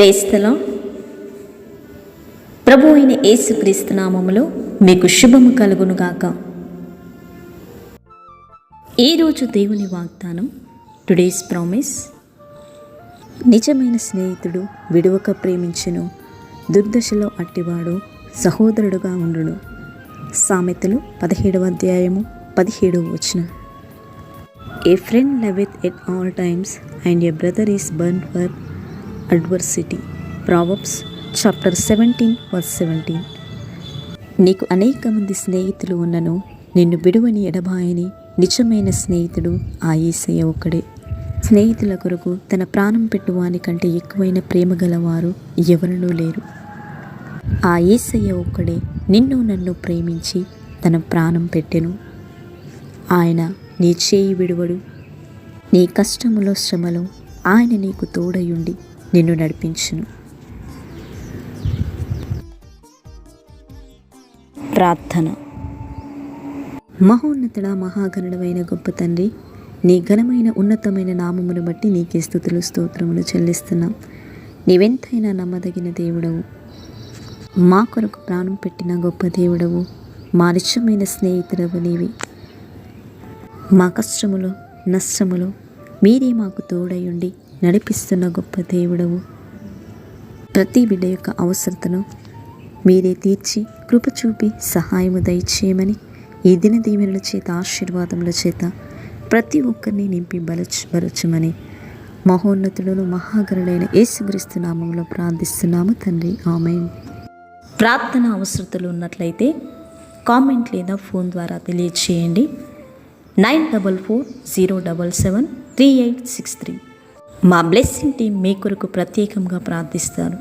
ప్రేస్తలో ప్రభు అయిన యేసుక్రీస్తు నామములో మీకు శుభము కలుగునుగాక ఈరోజు దేవుని వాగ్దానం టుడేస్ ప్రామిస్ నిజమైన స్నేహితుడు విడువక ప్రేమించును దుర్దశలో అట్టివాడు సహోదరుడుగా ఉండును. సామెతలు పదిహేడవ అధ్యాయము పదిహేడవ వచనం. A friend love at all times and a brother is born for adversity. Proverbs chapter seventeen verse seventeen. నీకు అనేక మంది స్నేహితులు ఉన్నను నిన్ను విడువని ఎడబాయని నిజమైన స్నేహితుడు ఆ ఈసయ్య ఒక్కడే. స్నేహితుల కొరకు తన ప్రాణం పెట్టువాని కంటే ఎక్కువైన ప్రేమ గలవారు ఎవరనూ లేరు. ఆ ఏసయ్య ఒక్కడే నిన్ను నన్ను ప్రేమించి తన ప్రాణం పెట్టెను. ఆయన నీ చేయి విడువడు. నీ కష్టములో శ్రమలో ఆయన నీకు తోడయుండి. నిన్ను నడిపించును. ప్రార్థన. మహోన్నతుడ మహాగణుడమైన గొప్ప తండ్రి నీ ఘనమైన ఉన్నతమైన నామమును బట్టి నీకే స్థుతులు స్తోత్రములు చెల్లిస్తున్నాం. నీవెంతైనా నమ్మదగిన దేవుడవు. మా కొరకు ప్రాణం పెట్టిన గొప్ప దేవుడవు. మా నిత్యమైన స్నేహితుడవు నీవి. మా కష్టములో నష్టములో మీరే మాకు తోడయుండి నడిపిస్తున్న గొప్ప దేవుడవు. ప్రతి బిడ్డ యొక్క అవసరతను మీరే తీర్చి కృప చూపి సహాయము దయచేయమని ఈ దిన దీవెనల చేత ఆశీర్వాదముల చేత ప్రతి ఒక్కరిని నింపి బలచ్ బలచమని మహోన్నతులను మహాగరుడైన యేసుక్రీస్తు నామంలో ప్రార్థిస్తున్నాము తండ్రి. ఆమె ప్రార్థన అవసరతలు ఉన్నట్లయితే కామెంట్ లేదా ఫోన్ ద్వారా తెలియచేయండి. Nine double four zero double seven three eight six three. మా బ్లెస్సింగ్ టీం మీ కొరకు ప్రత్యేకంగా ప్రార్థిస్తారు.